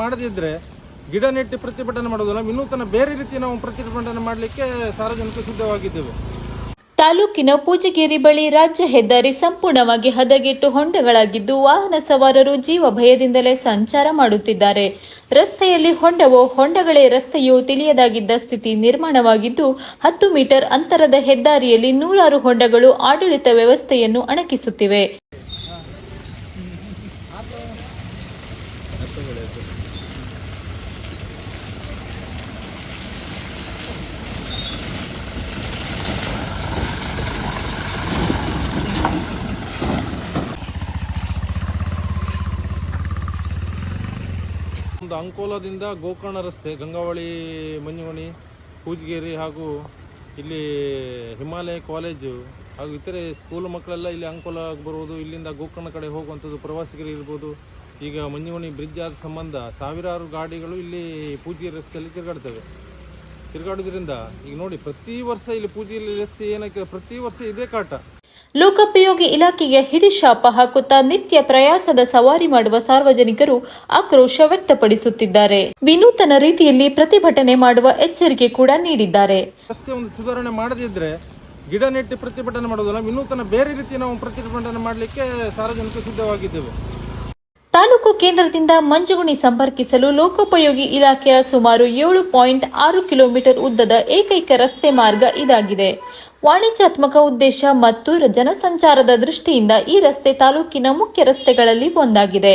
ಮಾಡದಿದ್ರೆ ಗಿಡ ನೆಟ್ಟು ಪ್ರತಿಭಟನೆ ಮಾಡೋದಲ್ಲ ವಿನೂತನ ಬೇರೆ ರೀತಿ ನಾವು ಪ್ರತಿಭಟನೆ ಮಾಡಲಿಕ್ಕೆ ಸಾರ್ವಜನಿಕ ಸಿದ್ಧವಾಗಿದ್ದೇವೆ. ತಾಲೂಕಿನ ಪೂಜಗಿರಿ ಬಳಿ ರಾಜ್ಯ ಹೆದ್ದಾರಿ ಸಂಪೂರ್ಣವಾಗಿ ಹದಗೆಟ್ಟು ಹೊಂಡಗಳಾಗಿದ್ದು ವಾಹನ ಸವಾರರು ಜೀವ ಭಯದಿಂದಲೇ ಸಂಚಾರ ಮಾಡುತ್ತಿದ್ದಾರೆ. ರಸ್ತೆಯಲ್ಲಿ ಹೊಂಡವೋ ಹೊಂಡಗಳೇ ರಸ್ತೆಯೋ ತಿಳಿಯದಾಗಿದ್ದ ಸ್ಥಿತಿ ನಿರ್ಮಾಣವಾಗಿದ್ದು, ಹತ್ತು ಮೀಟರ್ ಅಂತರದ ಹೆದ್ದಾರಿಯಲ್ಲಿ ನೂರಾರು ಹೊಂಡಗಳು ಆಡಳಿತ ವ್ಯವಸ್ಥೆಯನ್ನು ಅಣಕಿಸುತ್ತಿವೆ. ಒಂದು ಅಂಕೋಲದಿಂದ ಗೋಕರ್ಣ ರಸ್ತೆ, ಗಂಗಾವಳಿ ಮಂಜುಮಣಿ ಕೂಜಗೇರಿ ಹಾಗೂ ಇಲ್ಲಿ ಹಿಮಾಲಯ ಕಾಲೇಜು ಹಾಗೂ ಇತರೆ ಸ್ಕೂಲ್ ಮಕ್ಕಳೆಲ್ಲ ಇಲ್ಲಿ ಅಂಕೋಲ ಬರುವುದು, ಇಲ್ಲಿಂದ ಗೋಕರ್ಣ ಕಡೆ ಹೋಗುವಂಥದ್ದು ಪ್ರವಾಸಿಗರು ಇರ್ಬೋದು. ಈಗ ಮಂಜುಮಣಿ ಬ್ರಿಡ್ಜ್ ಆದ ಸಂಬಂಧ ಸಾವಿರಾರು ಗಾಡಿಗಳು ಇಲ್ಲಿ ಪೂಜೆ ರಸ್ತೆಯಲ್ಲಿ ತಿರುಗಾಡ್ತವೆ. ತಿರುಗಾಡೋದ್ರಿಂದ ಈಗ ನೋಡಿ, ಪ್ರತಿ ವರ್ಷ ಇಲ್ಲಿ ಪೂಜೆಯಲ್ಲಿ ರಸ್ತೆ ಏನಕ್ಕೆ, ಪ್ರತಿ ವರ್ಷ ಇದೇ ಕಾಟ. ಲೋಕೋಪಯೋಗಿ ಇಲಾಖೆಗೆ ಹಿಡಿಶಾಪ ಹಾಕುತ್ತಾ ನಿತ್ಯ ಪ್ರಯಾಸದ ಸವಾರಿ ಮಾಡುವ ಸಾರ್ವಜನಿಕರು ಆಕ್ರೋಶ ವ್ಯಕ್ತಪಡಿಸುತ್ತಿದ್ದಾರೆ. ವಿನೂತನ ರೀತಿಯಲ್ಲಿ ಪ್ರತಿಭಟನೆ ಮಾಡುವ ಎಚ್ಚರಿಕೆ ಕೂಡ ನೀಡಿದ್ದಾರೆ. ರಸ್ತೆ ಒಂದು ಸುಧಾರಣೆ ಮಾಡದಿದ್ರೆ ಗಿಡ ನೆಟ್ಟು ಪ್ರತಿಭಟನೆ ಮಾಡೋದಲ್ಲ ವಿನೂತನ ಬೇರೆ ರೀತಿ ನಾವು ಪ್ರತಿಭಟನೆ ಮಾಡಲಿಕ್ಕೆ ಸಾರ್ವಜನಿಕ ಸಿದ್ಧವಾಗಿದ್ದೇವೆ. ತಾಲೂಕು ಕೇಂದ್ರದಿಂದ ಮಂಜುಗುಣಿ ಸಂಪರ್ಕಿಸಲು ಲೋಕೋಪಯೋಗಿ ಇಲಾಖೆಯ ಸುಮಾರು ಏಳು ಪಾಯಿಂಟ್ ಆರು ಕಿಲೋಮೀಟರ್ ಉದ್ದದ ಏಕೈಕ ರಸ್ತೆ ಮಾರ್ಗ ಇದಾಗಿದೆ. ವಾಣಿಜ್ಯಾತ್ಮಕ ಉದ್ದೇಶ ಮತ್ತು ಜನಸಂಚಾರದ ದೃಷ್ಟಿಯಿಂದ ಈ ರಸ್ತೆ ತಾಲೂಕಿನ ಮುಖ್ಯ ರಸ್ತೆಗಳಲ್ಲಿ ಒಂದಾಗಿದೆ.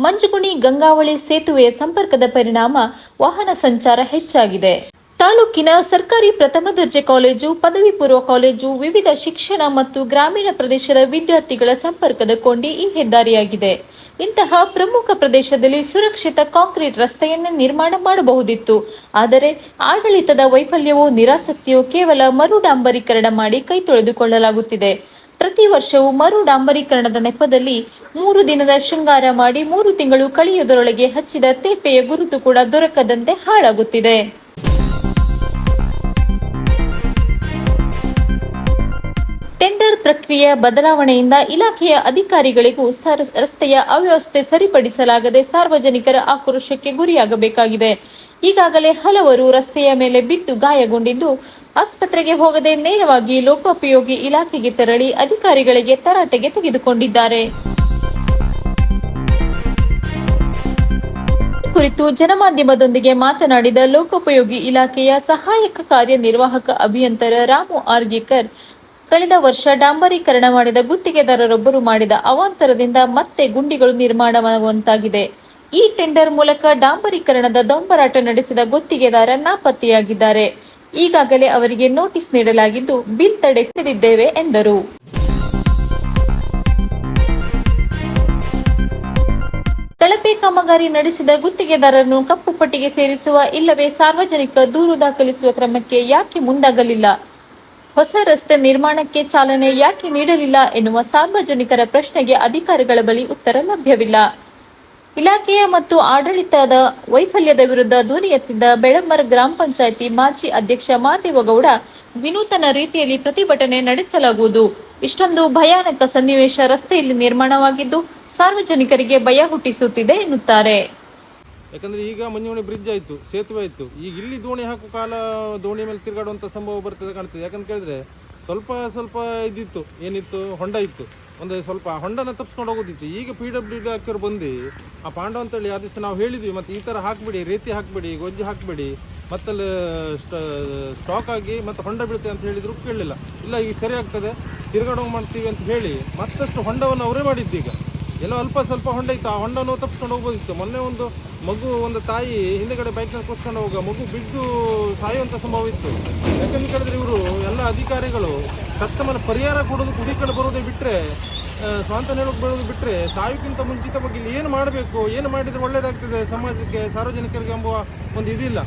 ಮಂಜುಗುಣಿ ಗಂಗಾವಳಿ ಸೇತುವೆಯ ಸಂಪರ್ಕದ ಪರಿಣಾಮ ವಾಹನ ಸಂಚಾರ ಹೆಚ್ಚಾಗಿದೆ. ತಾಲೂಕಿನ ಸರ್ಕಾರಿ ಪ್ರಥಮ ದರ್ಜೆ ಕಾಲೇಜು, ಪದವಿ ಪೂರ್ವ ಕಾಲೇಜು, ವಿವಿಧ ಶಿಕ್ಷಣ ಮತ್ತು ಗ್ರಾಮೀಣ ಪ್ರದೇಶದ ವಿದ್ಯಾರ್ಥಿಗಳ ಸಂಪರ್ಕದ ಕೊಂಡಿ ಈ ಹೆದ್ದಾರಿಯಾಗಿದೆ. ಇಂತಹ ಪ್ರಮುಖ ಪ್ರದೇಶದಲ್ಲಿ ಸುರಕ್ಷಿತ ಕಾಂಕ್ರೀಟ್ ರಸ್ತೆಯನ್ನು ನಿರ್ಮಾಣ ಮಾಡಬಹುದಿತ್ತು. ಆದರೆ ಆಡಳಿತದ ವೈಫಲ್ಯವೋ, ನಿರಾಸಕ್ತಿಯೋ ಕೇವಲ ಮರುಡಾಂಬರೀಕರಣ ಮಾಡಿ ಕೈ ತೊಳೆದುಕೊಳ್ಳಲಾಗುತ್ತಿದೆ. ಪ್ರತಿ ವರ್ಷವೂ ಮರು ಡಾಂಬರೀಕರಣದ ನೆಪದಲ್ಲಿ ಮೂರು ದಿನದ ಶೃಂಗಾರ ಮಾಡಿ ಮೂರು ತಿಂಗಳು ಕಳೆಯುವುದರೊಳಗೆ ಹಚ್ಚಿದ ತೇಪೆಯ ಗುರುತು ಕೂಡ ದೊರಕದಂತೆ ಹಾಳಾಗುತ್ತಿದೆ. ಪ್ರಕ್ರಿಯೆಯ ಬದಲಾವಣೆಯಿಂದ ಇಲಾಖೆಯ ಅಧಿಕಾರಿಗಳಿಗೂ ರಸ್ತೆಯ ಅವ್ಯವಸ್ಥೆ ಸರಿಪಡಿಸಲಾಗದೆ ಸಾರ್ವಜನಿಕರ ಆಕ್ರೋಶಕ್ಕೆ ಗುರಿಯಾಗಬೇಕಾಗಿದೆ. ಈಗಾಗಲೇ ಹಲವರು ರಸ್ತೆಯ ಮೇಲೆ ಬಿದ್ದು ಗಾಯಗೊಂಡಿದ್ದು, ಆಸ್ಪತ್ರೆಗೆ ಹೋಗದೆ ನೇರವಾಗಿ ಲೋಕೋಪಯೋಗಿ ಇಲಾಖೆಗೆ ತೆರಳಿ ಅಧಿಕಾರಿಗಳಿಗೆ ತರಾಟೆಗೆ ತೆಗೆದುಕೊಂಡಿದ್ದಾರೆ. ಕುರಿತು ಜನಮಾಧ್ಯಮದೊಂದಿಗೆ ಮಾತನಾಡಿದ ಲೋಕೋಪಯೋಗಿ ಇಲಾಖೆಯ ಸಹಾಯಕ ಕಾರ್ಯನಿರ್ವಾಹಕ ಅಭಿಯಂತರ ರಾಮು ಆರ್ಗೇಕರ್ ಕಳೆದ ವರ್ಷ ಡಾಂಬರೀಕರಣ ಮಾಡಿದ ಗುತ್ತಿಗೆದಾರರೊಬ್ಬರು ಮಾಡಿದ ಅವಾಂತರದಿಂದ ಮತ್ತೆ ಗುಂಡಿಗಳು ನಿರ್ಮಾಣವಾಗುವಂತಾಗಿದೆ. ಈ ಟೆಂಡರ್ ಮೂಲಕ ಡಾಂಬರೀಕರಣದ ದೊಂಬರಾಟ ನಡೆಸಿದ ಗುತ್ತಿಗೆದಾರ ನಾಪತ್ತೆಯಾಗಿದ್ದಾರೆ. ಈಗಾಗಲೇ ಅವರಿಗೆ ನೋಟಿಸ್ ನೀಡಲಾಗಿದ್ದು, ಬಿಲ್ ತಡೆ ಹಿಡಿದಿದ್ದೇವೆ ಎಂದರು. ಕಳಪೆ ಕಾಮಗಾರಿ ನಡೆಸಿದ ಗುತ್ತಿಗೆದಾರರನ್ನು ಕಪ್ಪು ಪಟ್ಟಿಗೆ ಸೇರಿಸುವ ಇಲ್ಲವೇ ಸಾರ್ವಜನಿಕ ದೂರು ದಾಖಲಿಸುವ ಕ್ರಮಕ್ಕೆ ಯಾಕೆ ಮುಂದಾಗಲಿಲ್ಲ? ಹೊಸ ರಸ್ತೆ ನಿರ್ಮಾಣಕ್ಕೆ ಚಾಲನೆ ಯಾಕೆ ನೀಡಲಿಲ್ಲ ಎನ್ನುವ ಸಾರ್ವಜನಿಕರ ಪ್ರಶ್ನೆಗೆ ಅಧಿಕಾರಿಗಳ ಬಳಿ ಉತ್ತರ ಲಭ್ಯವಿಲ್ಲ. ಇಲಾಖೆಯ ಮತ್ತು ಆಡಳಿತದ ವೈಫಲ್ಯದ ವಿರುದ್ಧ ಧ್ವನಿ ಎತ್ತಿದ್ದ ಬೆಳಂಬರ ಗ್ರಾಮ ಪಂಚಾಯಿತಿ ಮಾಜಿ ಅಧ್ಯಕ್ಷ ಮಾದೇವಗೌಡ ವಿನೂತನ ರೀತಿಯಲ್ಲಿ ಪ್ರತಿಭಟನೆ ನಡೆಸಲಾಗುವುದು. ಇಷ್ಟೊಂದು ಭಯಾನಕ ಸನ್ನಿವೇಶ ರಸ್ತೆಯಲ್ಲಿ ನಿರ್ಮಾಣವಾಗಿದ್ದು ಸಾರ್ವಜನಿಕರಿಗೆ ಭಯ ಹುಟ್ಟಿಸುತ್ತಿದೆ ಎನ್ನುತ್ತಾರೆ. ಯಾಕಂದ್ರೆ ಈಗ ಮಂಜುಮಣಿ ಬ್ರಿಡ್ಜ್ ಆಯಿತು, ಸೇತುವೆ ಆಯಿತು. ಈಗ ಇಲ್ಲಿ ದೋಣಿ ಹಾಕುವ ಕಾಲ, ದೋಣಿ ಮೇಲೆ ತಿರುಗಾಡುವಂಥ ಸಂಭವ ಬರ್ತದೆ ಕಾಣ್ತದೆ. ಯಾಕಂತ ಕೇಳಿದ್ರೆ ಸ್ವಲ್ಪ ಸ್ವಲ್ಪ ಇದಿತ್ತು, ಏನಿತ್ತು? ಹೊಂಡ ಇತ್ತು. ಒಂದು ಸ್ವಲ್ಪ ಹೊಂಡನ ತಪ್ಪಿಸ್ಕೊಂಡು ಹೋಗೋದಿತ್ತು. ಈಗ ಪಿ ಡಬ್ಲ್ಯೂ ಡಿ ಹಾಕಿರು ಬಂದು ಆ ಪಾಂಡವ ಅಂತೇಳಿ ಆ ದಿವಸ ನಾವು ಹೇಳಿದ್ವಿ. ಮತ್ತು ಈ ಥರ ಹಾಕಬೇಡಿ, ರೀತಿ ಹಾಕಬೇಡಿ, ಗೊಜ್ಜೆ ಹಾಕಬೇಡಿ, ಮತ್ತಲ್ಲಿ ಸ್ಟಾಕ್ ಆಗಿ ಮತ್ತೆ ಹೊಂಡ ಬೀಳುತ್ತೆ ಅಂತ ಹೇಳಿದ್ರು ಕೇಳಲಿಲ್ಲ. ಇಲ್ಲ, ಈಗ ಸರಿ ಆಗ್ತದೆ. ತಿರುಗಾಡೋ ಮಾಡ್ತೀವಿ ಅಂತ ಹೇಳಿ ಮತ್ತಷ್ಟು ಹೊಂಡವನ್ನು ಅವರೇ ಮಾಡಿದ್ದು ಈಗ ಎಲ್ಲೋ ಅಲ್ಪ ಸ್ವಲ್ಪ ಹೊಂಡ ಇತ್ತು. ಆ ಹೊಂಡನೂ ತಪ್ಪಿಸ್ಕೊಂಡು ಹೋಗ್ಬೋದಿತ್ತು. ಮೊನ್ನೆ ಒಂದು ಮಗು, ಒಂದು ತಾಯಿ ಹಿಂದೆಗಡೆ ಬೈಕ್ನ ಕೂಸ್ಕೊಂಡು ಹೋಗ ಮಗು ಬಿದ್ದು ಸಾಯುವಂಥ ಸಂಭವ ಇತ್ತು. ಯಾಕಂತ ಕೇಳಿದ್ರೆ ಇವರು ಎಲ್ಲ ಅಧಿಕಾರಿಗಳು ಸತ್ತ ಮೇಲೆ ಪರಿಹಾರ ಕೊಡೋದು ಕುಡಿ ಕಡೆ ಬರೋದೇ ಬಿಟ್ಟರೆ ಸ್ವಂತ ಹೇಳೋಕೆ ಬರೋದು ಬಿಟ್ಟರೆ ಸಾಯೋಕ್ಕಿಂತ ಮುಂಚಿತವಾಗಿ ಇಲ್ಲಿ ಏನು ಮಾಡಬೇಕು, ಏನು ಮಾಡಿದರೆ ಒಳ್ಳೆಯದಾಗ್ತದೆ ಸಮಾಜಕ್ಕೆ, ಸಾರ್ವಜನಿಕರಿಗೆ ಎಂಬುವ ಒಂದು ಇದಿಲ್ಲ.